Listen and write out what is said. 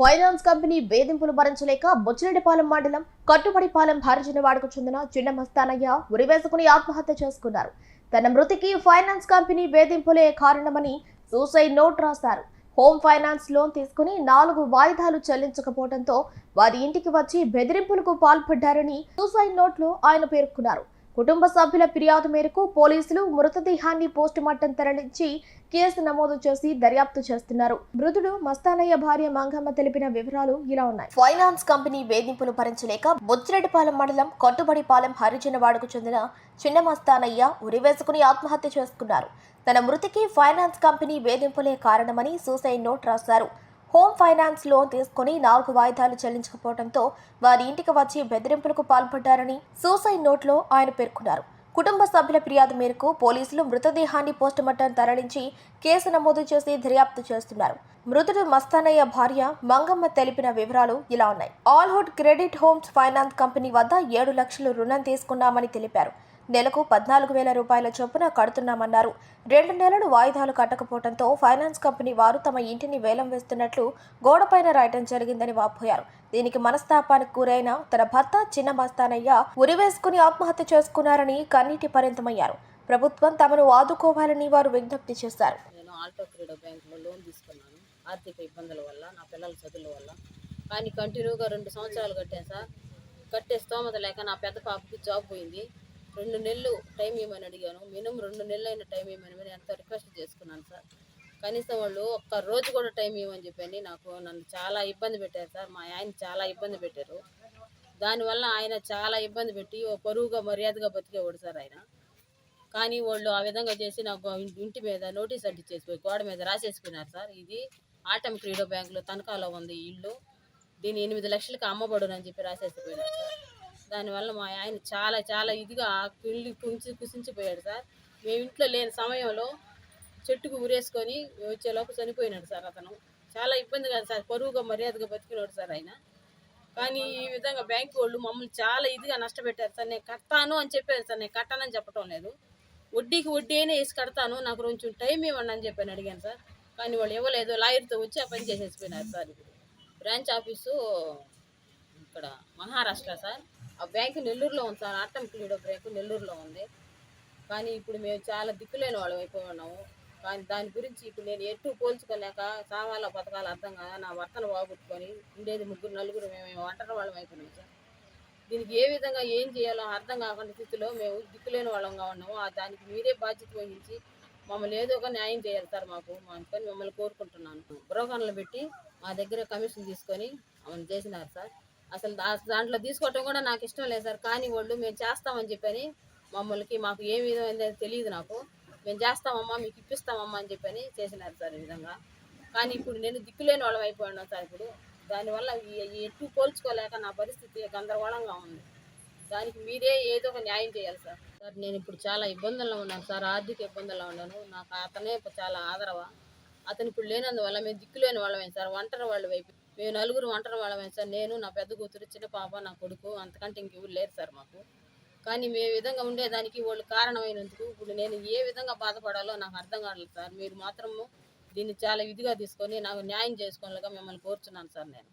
Finance company వేధింపులు భరించలేక బొచ్చిరెడ్డిపాలెం మండలం కట్టుబడిపాలెం హరిజనవాడకు చెందిన చిన్న మస్తానయ్య ఉరివేసుకుని ఆత్మహత్య చేసుకున్నారు. తన మృతికి ఫైనాన్స్ కంపెనీ వేధింపులే కారణమని సూసైడ్ నోట్ రాశారు. హోమ్ ఫైనాన్స్ లోన్ తీసుకుని నాలుగు వాయిదాలు చెల్లించకపోవడంతో వారి ఇంటికి వచ్చి బెదిరింపులకు పాల్పడ్డారని సూసైడ్ నోట్లో ఆయన పేర్కొన్నారు. కుటుంబ సభ్యుల ఫిర్యాదు మేరకు పోలీసులు మృతదేహాన్ని పోస్టుమార్టం తరలించి కేసు నమోదు చేసి దర్యాప్తు చేస్తున్నారు. మృతుడు మస్తానయ్య భార్య మంగమ్మ తెలిపిన వివరాలు ఇలా ఉన్నాయి. ఫైనాన్స్ కంపెనీ వేధింపులు భరించలేక బొచ్చిరెడ్డిపాలెం మండలం కొట్టుబడిపాలెం హరిజనవాడకు చెందిన చిన్న మస్తానయ్య ఉరివేసుకుని ఆత్మహత్య చేసుకున్నారు. తన మృతికి ఫైనాన్స్ కంపెనీ వేధింపులే కారణమని సూసైడ్ నోట్ రాశారు. హోమ్ ఫైనాన్స్ లోన్ తీసుకుని నాలుగు వాయిదాలు చెల్లించకపోవడంతో వారి ఇంటికి వచ్చి బెదిరింపులకు పాల్పడ్డారని సూసైడ్ నోట్లో ఆయన పేర్కొన్నారు. కుటుంబ సభ్యుల ఫిర్యాదు మేరకు పోలీసులు మృతదేహాన్ని పోస్టుమార్టం తరలించి కేసు నమోదు చేసి దర్యాప్తు చేస్తున్నారు. మృతుడు మస్తానయ్య భార్య మంగమ్మ తెలిపిన వివరాలు ఇలా ఉన్నాయి. ఆల్హుడ్ క్రెడిట్ హోమ్స్ ఫైనాన్స్ కంపెనీ వద్ద ఏడు లక్షలు రుణం తీసుకున్నామని తెలిపారు. నెలకు పద్నాలుగు వేల రూపాయల చొప్పున కడుతున్నామన్నారు. రెండు నెలలు వాయిదాలు కట్టకపోవడంతో ఫైనాన్స్ కంపెనీ వారు తమ ఇంటిని వేలం వేస్తున్నట్లు గోడపైన రాయటం జరిగిందని వాపోయారు. దీనికి మనస్తాపానికి గురైన తన భర్త చిన్న మస్తానయ్య ఉరివేసుకుని ఆత్మహత్య చేసుకున్నారని కన్నీటి పరిమితమయ్యారు. ప్రభుత్వం తమను ఆదుకోవాలని వారు విజ్ఞప్తి చేశారు. నేను ఆల్టో క్రీడో బ్యాంకులో లోన్ తీసుకున్నాను. ఆర్థిక ఇబ్బందుల వల్ల నా పిల్లల చదువుల వల్ల. కానీ కంటిన్యూగా రెండు సంవత్సరాలు కట్టాను సార్. కట్టే స్తోమత లేక నా పెద్ద పాపకి జాబ్ పోయింది. రెండు నెలలు టైం ఇవ్వమని అడిగాను? మినిమం రెండు నెలలు అయిన టైం ఇవ్వమని ఎంతో రిక్వెస్ట్ చేసుకున్నాను సార్. కనీసం వాళ్ళు ఒక్క రోజు కూడా టైం ఇవ్వమని చెప్పని నాకు నన్ను చాలా ఇబ్బంది పెట్టారు సార్. మా ఆయన చాలా ఇబ్బంది పెట్టారు. దానివల్ల ఆయన చాలా ఇబ్బంది పెట్టి ఓ పరువుగా మర్యాదగా బతికేవాడు సార్ ఆయన. కానీ వాళ్ళు ఆ విధంగా చేసి నాకు ఇంటి మీద నోటీస్ అంటించేసిపోయి గోడ మీద రాసేసిపోయినారు సార్. ఇది ఆటం క్రీడో బ్యాంకులో తనఖాలో ఉంది ఇల్లు. దీని ఎనిమిది లక్షలకు అమ్మబడునని చెప్పి రాసేసిపోయినారు సార్. దానివల్ల మా ఆయన చాలా చాలా ఇదిగా పిల్లి కుంచి కుసించిపోయాడు సార్. మేము ఇంట్లో లేని సమయంలో చెట్టుకు ఉరేసుకొని వచ్చేలోపు చనిపోయినాడు సార్ అతను. చాలా ఇబ్బంది కాదు సార్ పరువుగా మర్యాదగా బతికినాడు సార్ ఆయన. కానీ ఈ విధంగా బ్యాంకు వాళ్ళు మమ్మల్ని చాలా ఇదిగా నష్టపెట్టారు సార్. నేను కడతాను అని చెప్పారు సార్. నేను కట్టానని చెప్పడం లేదు. వడ్డీకి వడ్డీ అయినా వేసి కడతాను. నాకు కొంచెం టైం ఇవ్వండి అని చెప్పాను అడిగాను సార్. కానీ వాళ్ళు ఇవ్వలేదు. లాయర్తో వచ్చి ఆ పని చేసేసిపోయినారు సార్. బ్రాంచ్ ఆఫీసు ఇక్కడ మహారాష్ట్ర సార్. ఆ బ్యాంకు నెల్లూరులో ఉంది సార్ ఆటం క్లీడో బ్యాంకు నెల్లూరులో ఉంది. కానీ ఇప్పుడు మేము చాలా దిక్కులేని వాళ్ళం అయిపోయి ఉన్నాము. కానీ దాని గురించి ఇప్పుడు నేను ఎటు పోల్చుకోలేక సావాల పథకాలు అర్థం కాదా? నా భర్తను బాగొట్టుకొని ఉండేది ముగ్గురు నలుగురు మేము ఒంటరి వాళ్ళం అయిపోయినాం సార్. దీనికి ఏ విధంగా ఏం చేయాలో అర్థం కాకుండా స్థితిలో మేము దిక్కులేని వాళ్ళంగా ఉన్నాము. ఆ దానికి మీరే బాధ్యత వహించి మమ్మల్ని ఏదో ఒక న్యాయం చేయాలి సార్ మాకు. అందుకని మిమ్మల్ని కోరుకుంటున్నాను. బ్రోకర్లు పెట్టి మా దగ్గర కమిషన్ తీసుకొని మమ్మల్ని చేసినారు సార్. అసలు దాంట్లో తీసుకోవటం కూడా నాకు ఇష్టం లేదు సార్. కానీ వాళ్ళు మేము చేస్తామని చెప్పని మమ్మల్ని మాకు ఏ విధమైందో తెలియదు నాకు. మేము చేస్తామమ్మా మీకు ఇప్పిస్తామమ్మా అని చెప్పని చేసినారు సార్ ఈ విధంగా. కానీ ఇప్పుడు నేను దిక్కులేని వాళ్ళం అయిపోయాను సార్ ఇప్పుడు. దానివల్ల ఈ- ఎటు పోల్చుకోలేక నా పరిస్థితి గందరగోళంగా ఉంది. దానికి మీరే ఏదో ఒక న్యాయం చేయాలి సార్. సార్ నేను ఇప్పుడు చాలా ఇబ్బందుల్లో ఉన్నాను సార్. ఆర్థిక ఇబ్బందుల్లో ఉన్నాను. నాకు అతనే చాలా ఆదరవ. అతను ఇప్పుడు లేనందువల్ల మేము దిక్కులేని వాళ్ళమే సార్? ఒంటరి వాళ్ళు వైపు మేము నలుగురు ఒంటరి వాళ్ళమే సార్. నేను నా పెద్ద కూతురు చిన్న పాప నా కొడుకు అంతకంటే ఇంకెవరు లేరు సార్ మాకు. కానీ మేము విధంగా ఉండేదానికి వాళ్ళు కారణమైనందుకు ఇప్పుడు నేను ఏ విధంగా బాధపడాలో నాకు అర్థం కావట్లేదు సార్. మీరు మాత్రము దీన్ని చాలా ఇదిగా తీసుకొని నాకు న్యాయం చేసుకోవాలిగా మిమ్మల్ని కోరుచున్నాను సార్ నేను.